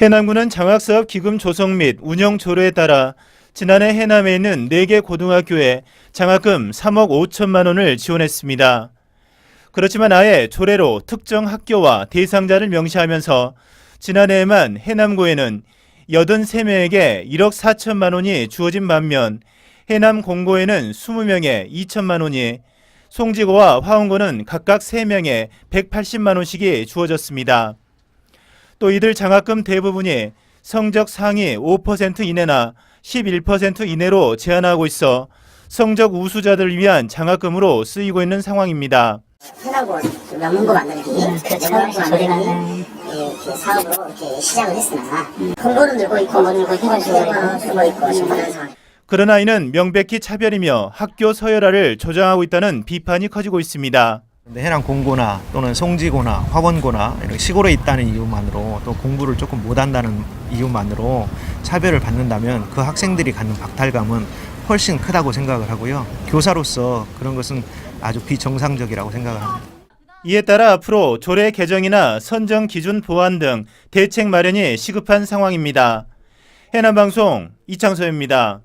해남군은 장학사업 기금 조성 및 운영 조례에 따라 지난해 해남에 있는 4개 고등학교에 장학금 3억 5천만 원을 지원했습니다. 그렇지만 아예 조례로 특정 학교와 대상자를 명시하면서 지난해에만 해남고에는 83명에게 1억 4천만 원이 주어진 반면 해남 공고에는 20명에 2천만 원이 송지고와 화원고는 각각 3명에 180만 원씩이 주어졌습니다. 또 이들 장학금 대부분이 성적 상위 5% 이내나 11% 이내로 제한하고 있어 성적 우수자들을 위한 장학금으로 쓰이고 있는 상황입니다. 해나고 명문고 만들기 이렇게 사업으로 이렇게 시작을 했으나. 공고는 들고 있고 뭐 들고 휴가는 들고 있고 지금 그런 상황. 그러나 이는 명백히 차별이며 학교 서열화를 조장하고 있다는 비판이 커지고 있습니다. 근데 해남 공고나 또는 송지고나 화원고나 이런 시골에 있다는 이유만으로 또 공부를 조금 못한다는 이유만으로 차별을 받는다면 그 학생들이 갖는 박탈감은 훨씬 크다고 생각을 하고요. 교사로서 그런 것은 아주 비정상적이라고 생각을 합니다. 이에 따라 앞으로 조례 개정이나 선정 기준 보완 등 대책 마련이 시급한 상황입니다. 해남방송 이창서입니다.